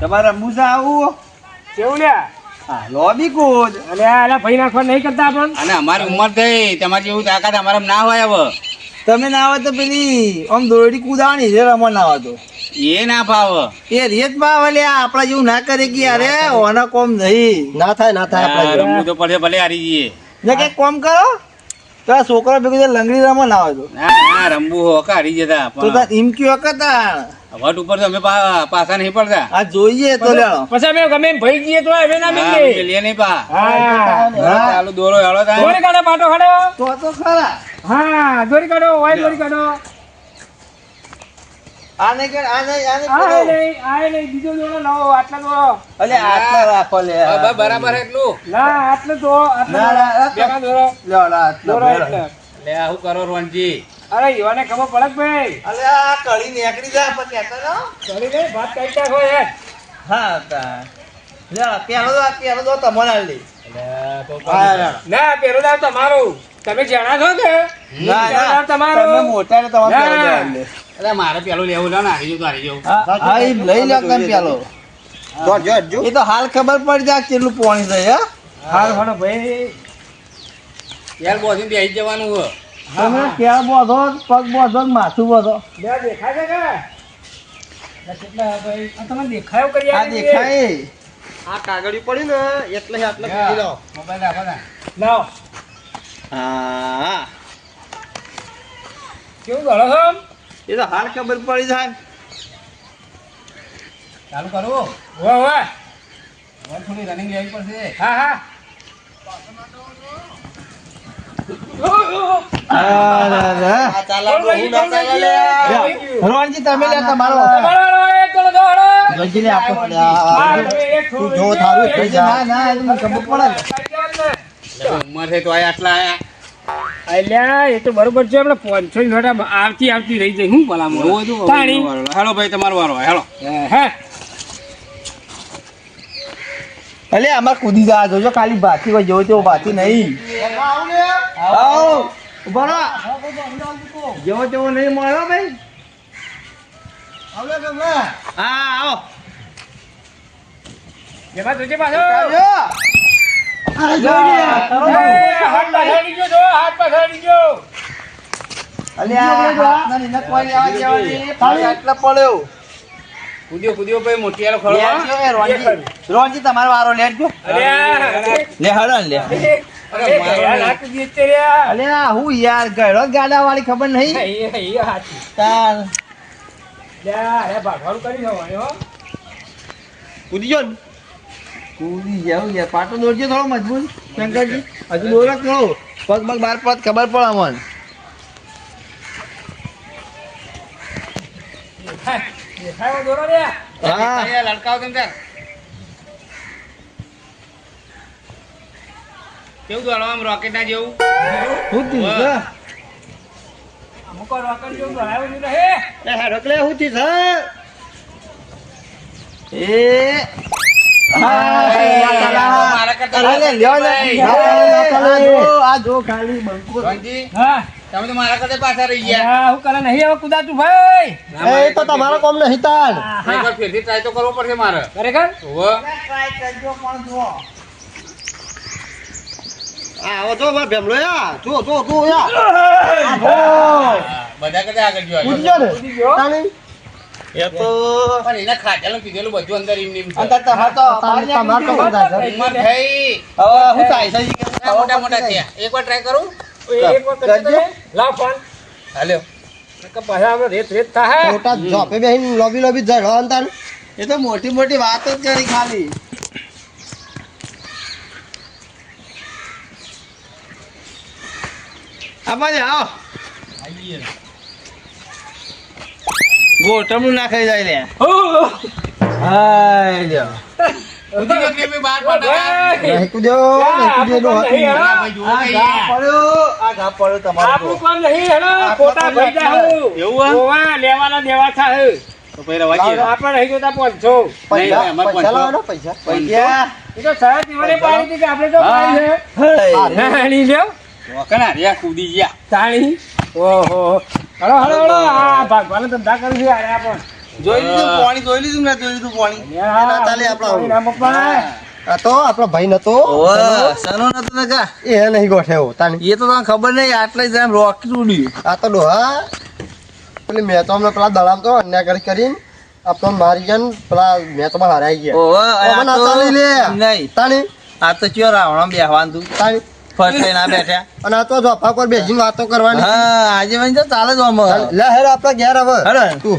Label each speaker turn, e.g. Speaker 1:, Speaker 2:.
Speaker 1: તમારે રમવું છે આવું?
Speaker 2: કેવું લ્યા
Speaker 1: હા લોબી કૂદ
Speaker 2: અને આ ભાઈ નાખવા નહીં કરતા પણ?
Speaker 3: અને અમારી ઉંમર થઈ તમારી જેવું તાકાત અમારા ના હોય હવે.
Speaker 1: તમે ના આવે તો પેલી આમ દોરડી કૂદાવાની છે રમણ ના આવે તો.
Speaker 3: એ ના ભાવ.
Speaker 1: એ રેત ભાવ લ્યા આપડા જેવું ના કરે કે અરે ઓના કોમ નહીં. ના થાય ના
Speaker 3: આ રમવું તો પડે ભલે હારી જઈએ.
Speaker 1: ને કઈ કોમ કરો. તો આ છોકરો ભેગું લંગડી રમણ ના આવે તો.
Speaker 3: ના ના રમવું હો હારી જતા
Speaker 1: તો એમ કયો
Speaker 3: વટ ઉપર તો અમે પા- પાછા નહીં પડતા.
Speaker 1: આ જોઈએ તો લેણો.
Speaker 2: પછી અમે ગમે ભાઈ જઈએ તો અમે ના
Speaker 3: હા,
Speaker 2: મિલે
Speaker 3: અમે નહીં પા.
Speaker 2: હા.
Speaker 3: ચાલુ દોરો હેળો થાય.
Speaker 2: દોરી કાઢો પાટો કાઢો.
Speaker 1: તો તો ખરા.
Speaker 2: હા દોરી કાઢો ઓય દોરી કાઢો.
Speaker 1: આને કે આને આને
Speaker 2: આ નહીં આ નહીં બીજો દોરો નવો આટલા દોરો.
Speaker 1: અલે આટલા રાખો લે.
Speaker 3: હા, બરાબર એટલું.
Speaker 2: ના આટલું દો આટલો. ભેગા દોરો.
Speaker 1: લ્યો લા
Speaker 2: દોરો એટલે
Speaker 3: લે આવું કરો રોનજી
Speaker 2: અરે યુવાને ખબર પડે ભાઈ.
Speaker 1: અલે આ કળી નેકડી જાય પછી રહો.
Speaker 2: કરી દે ભાત કઈ નાખો હોય
Speaker 1: હા તા. લે પેલો દો પેલો દો તમને આલી
Speaker 3: તો
Speaker 1: ના.
Speaker 2: ના પેલો દાવ તમારું. તમે જાણા છો કે?
Speaker 1: ના, ના.
Speaker 2: તમારો.
Speaker 1: તમે મોટા ને. તમારે
Speaker 3: અરે મારે પેલું લેવું લે ને હારી જવું તો હારી જવું
Speaker 1: હા, ઈ લઈ લો તમે પેલો એ તો હાલ ખબર પડી જાય કેટલું પાણી છે હે?
Speaker 2: હાલ હાલો ભાઈ.
Speaker 3: યાર બોસીને બેસી જવાનું હો.
Speaker 1: તમે ક્યાં બોધો? પગ બોધો ને માથું બોધો?
Speaker 2: દેખાય છે કે? આ કેટલા ભાઈ? આ તમે દેખાયો કરી
Speaker 1: આ દેખાય.
Speaker 4: આ કાગળી પડ્યું ને એટલે આટલે
Speaker 3: યા.
Speaker 4: લો
Speaker 3: મોબાઈલ રાખો ને.
Speaker 2: લાવ.
Speaker 1: હા.
Speaker 2: કેવું ગળો છો
Speaker 1: એ તો હાલ ખબર પડી જાય.
Speaker 3: ચાલુ
Speaker 2: કરવું
Speaker 3: હવે થોડી રનિંગ લેવી પડશે.
Speaker 2: હા હા.
Speaker 1: રોહનજી તમે લે તમારો
Speaker 2: તમારો વાળો એક ગળો દો હાલો.
Speaker 1: રોહનજી ને આપો.
Speaker 2: હા, તમે એક થોડું
Speaker 4: જો થારું થઈ
Speaker 1: ના ના એ તો મને ખબર પડે. ને.
Speaker 2: કાઢી દેવાનું ને.
Speaker 3: લે, ઉંમર છે તો આટલા આયા.
Speaker 2: અલ્યા એ તો બરોબર છે આપણે પાંચસો ની નોટ આવતી આવતી રહી જાય. હું ભલામણ
Speaker 3: હતું?
Speaker 2: પાણી?
Speaker 3: હેલો ભાઈ તમારો વારો હેલો.
Speaker 2: હે.
Speaker 1: અલે આમાં કૂદી જા જોજો ખાલી ભાતી કોઈ જોજો ભાતી નહીં. આવો. ઊભા રહો. જેવો તેવો નહીં મળ્યો ભાઈ. હા આવો.
Speaker 2: જેમાં પાછો હાથ ગયો
Speaker 3: મોટી
Speaker 1: તમારો વારો લેજો. લે હળો લે
Speaker 2: અરે
Speaker 1: હું યાર ગળો ગાડા વાળી ખબર નહીં?
Speaker 2: એ એ હાથી
Speaker 1: તાર.
Speaker 2: લ્યા અરે ભાગવાનું કરી જવાનું હો.
Speaker 1: કૂદી જો ને. કૂદી જાવ યાર. પાટો દોડજો થોડો મજબૂત શંકરજી. હજુ દોરો થોડો. પગ પગ બાર પગ ખબર પડે અમને. હા.
Speaker 3: લડકાવો તાર કેવું દોડો આમ રોકેટ ના જેવું?
Speaker 1: હું તી
Speaker 2: અમુક રોકેટ જેવું ભરાયું નહીં રહે.
Speaker 1: એ હું એ. હા,
Speaker 3: મારા કરતા
Speaker 1: અરે લ્યો ને. આ જો, આ જો ખાલી બંકો
Speaker 3: રોનજી,
Speaker 2: હા.
Speaker 3: તમે તો મારા કરતા પાછા રહી ગયા.
Speaker 2: યા હું તી નહીં હવે કુદાતું ભાઈ.
Speaker 4: એ તો તમારો કોમ નહીં તાન
Speaker 3: ફેરથી ટ્રાય તો કરવો પડશે મારે.
Speaker 2: ખરેખર?
Speaker 4: આવો જો માર ભેમલો યા જો જો જો યા
Speaker 3: બધા કરતા આગળ જો
Speaker 4: કૂદી જો ને? તાણી. એ તો
Speaker 3: પણ એને ખાધેલું પીધેલું બધું અંદર એમ ને
Speaker 1: અંદર તો
Speaker 4: હા તો તમાર તો બધા છે.
Speaker 3: ઉમર થઈ.
Speaker 1: હવે હું થાય છે
Speaker 3: મોટા મોટા થયા. એક વાર ટ્રાય કરું?
Speaker 2: ઓય, એક વખત કરજો. લા ફોન.
Speaker 3: હાલ્યો
Speaker 4: મોટા જોપે બેહીને લોબી લોબી જડો
Speaker 1: એ તો મોટી મોટી વાતો જ કરી ખાલી આમાં આવો ગોટમનું નાખાઈ જાય લે હાય લ્યો
Speaker 3: કૂદી ગયો કે બી બહાર પાટા
Speaker 4: નહીં કૂદ્યો નહીં કૂદ્યો એનો હતું.
Speaker 3: આ ભાઈ જુઓ
Speaker 1: આ
Speaker 3: કઈ
Speaker 1: ઘા
Speaker 3: યાર.
Speaker 1: પડ્યો આ ઘા પડ્યો તમારો
Speaker 2: આપણું કામ નહીં હેલો ખોટા ભાઈ જાય
Speaker 1: લે. આ?
Speaker 2: ઓવા લેવાના દેવા થાય. આપણે નહીં જોતા પાંચસો.
Speaker 4: પૈસા. પૈસા?
Speaker 2: આપણે તો તાણી
Speaker 3: કૂદી ગયા.
Speaker 2: તાણી? ઓહો. આ ભાગવાનો ધંધા કરું છું આપણ
Speaker 1: જોઈ લીધું પાણી જોઈ લીધું ને જોઈ લીધું પાણી.
Speaker 4: ના ચાલે આપણા
Speaker 2: ના પપ્પા
Speaker 4: આ તો આપણો ભાઈ નતો.
Speaker 1: સનો નતો
Speaker 4: એ નહીં ગોઠ્યો તાની
Speaker 1: એ તો તને ખબર નહીં આટલે જ એમ રોકેટ ઉડ્યું
Speaker 4: આ તો ડોહા. પેલી મેં તો હમણાં પેલા દળામ તો અન્યા કરી કરીને આપણો મારી ગયા ને પેલા મેં તો હરાઈ ગયા.
Speaker 1: ઓવે
Speaker 4: ઓ, મને આ ચાલી લે.
Speaker 1: નહીં.
Speaker 4: તાની
Speaker 1: આ તો ચ્યો રાવણ બેહવાનું તું.
Speaker 4: તાની
Speaker 1: ફર્સ્ટ ના આ
Speaker 4: અને આ તો જોફા પર બેસીને વાતો કરવાની.
Speaker 1: હા આજે મને ચાલે જ આમ.
Speaker 4: લે હેર આપણા ઘેર હવે. તું.